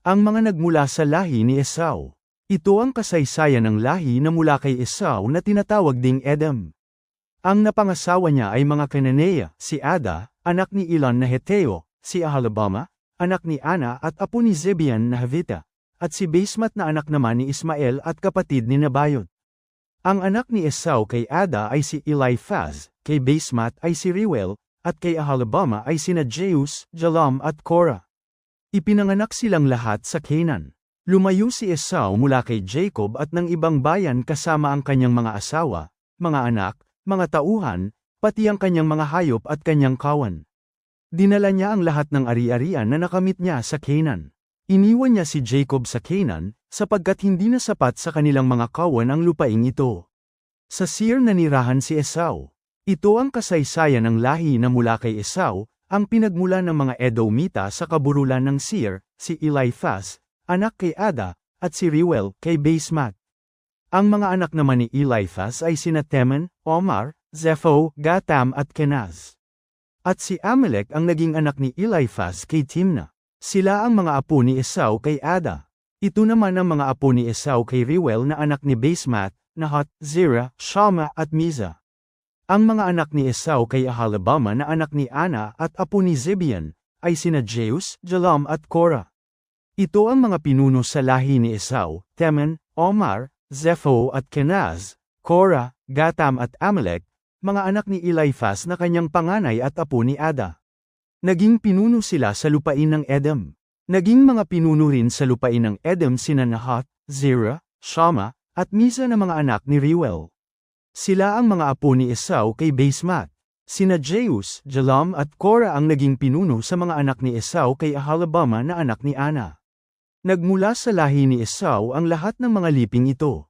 Ang mga nagmula sa lahi ni Esau. Ito ang kasaysayan ng lahi na mula kay Esau na tinatawag ding Edom. Ang napangasawa niya ay mga Canaanea, si Ada, anak ni Elon na Heteo, si Ahalabama, anak ni Ana at apo ni Zebian na Havita, at si Basmat na anak naman ni Ismael at kapatid ni Nabayot. Ang anak ni Esau kay Ada ay si Eliphaz, kay Basmat ay si Reuel, at kay Ahalabama ay sina Jeus, Jalam at Korah. Ipinanganak silang lahat sa Canaan. Lumayo si Esau mula kay Jacob at ng ibang bayan kasama ang kanyang mga asawa, mga anak, mga tauhan, pati ang kanyang mga hayop at kanyang kawan. Dinala niya ang lahat ng ari-arian na nakamit niya sa Canaan. Iniwan niya si Jacob sa Canaan, sapagkat hindi na sapat sa kanilang mga kawan ang lupaing ito. Sa Seir nanirahan si Esau. Ito ang kasaysayan ng lahi na mula kay Esau, ang pinagmula ng mga Edomita sa kaburulan ng Seir, si Eliphaz, anak kay Ada, at si Reuel kay Basmat. Ang mga anak naman ni Eliphaz ay sina Teman, Omar, Zepho, Gatam at Kenaz. At si Amalek ang naging anak ni Eliphaz kay Timna. Sila ang mga apo ni Esau kay Ada. Ito naman ang mga apo ni Esau kay Reuel na anak ni Basmat, Nahat, Zerah, Shama at Miza. Ang mga anak ni Esau kay Ahalabama na anak ni Ana at apo ni Zebian, ay sina Jeus, Jalam at Korah. Ito ang mga pinuno sa lahi ni Esau, Teman, Omar, Zepho at Kenaz, Korah, Gatam at Amalek, mga anak ni Eliphaz na kanyang panganay at apo ni Ada. Naging pinuno sila sa lupain ng Edom. Naging mga pinuno rin sa lupain ng Edom sina Nahat, Zerah, Shama, at Misa na mga anak ni Reuel. Sila ang mga apo ni Esau kay Basmat. Sina Jeus, Jalam at Korah ang naging pinuno sa mga anak ni Esau kay Ahalabama na anak ni Ana. Nagmula sa lahi ni Esau ang lahat ng mga liping ito.